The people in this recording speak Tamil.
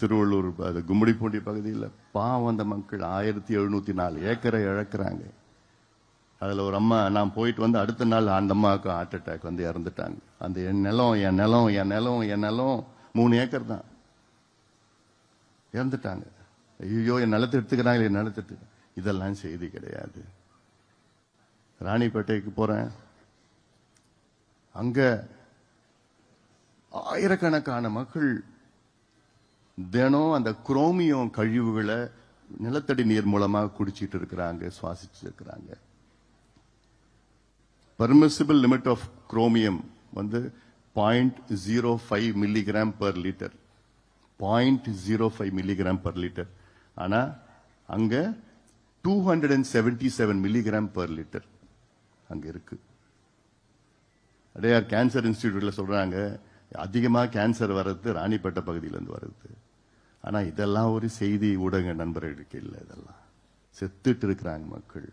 திருவள்ளூர் அது கும்மிடிப்பூண்டி பகுதியில் பாவம் அந்த மக்கள். ஆயிரத்தி எழுநூற்றி நாலு ஏக்கரை இழக்கிறாங்க. அதில் ஒரு அம்மா நான் போயிட்டு வந்து அடுத்த நாள் அந்த அம்மாவுக்கு ஹார்ட் அட்டாக் வந்து இறந்துட்டாங்க. அந்த என் நிலம் என் நிலம் என் நிலம் என் நிலம் மூணு ஏக்கர் தான். இறந்துட்டாங்க. ஐயோ என் நிலத்தை எடுத்துக்கிறாங்களே என் நிலத்தை எடுத்துக்க. இதெல்லாம் செய்தி கிடையாது. ராணிப்பேட்டைக்கு போகிறேன் அங்கே ஆயிரக்கணக்கான மக்கள் தினம் அந்த குரோமியம் கழிவுகளை நிலத்தடி நீர் மூலமாக குடிச்சிட்டு இருக்கிறாங்க சுவாசிச்சு இருக்கிறாங்க. பர்மிசிபிள் லிமிட் ஆஃப் குரோமியம் வந்து point zero five milligram per litre point zero five milligram per litre ஆனா அங்க two hundred and seventy seven milligram per litre அங்க இருக்கு. அடையார் கேன்சர் இன்ஸ்டிடியூட்ல சொல்றாங்க அதிகமாக கேன்சர் வர்றது ராணிப்பேட்டை பகுதியிலேருந்து வர்றது. ஆனால் இதெல்லாம் ஒரு செய்தி ஊடக நண்பர்களுக்கு இல்லை இதெல்லாம். செத்துட்டு இருக்கிறாங்க மக்கள்.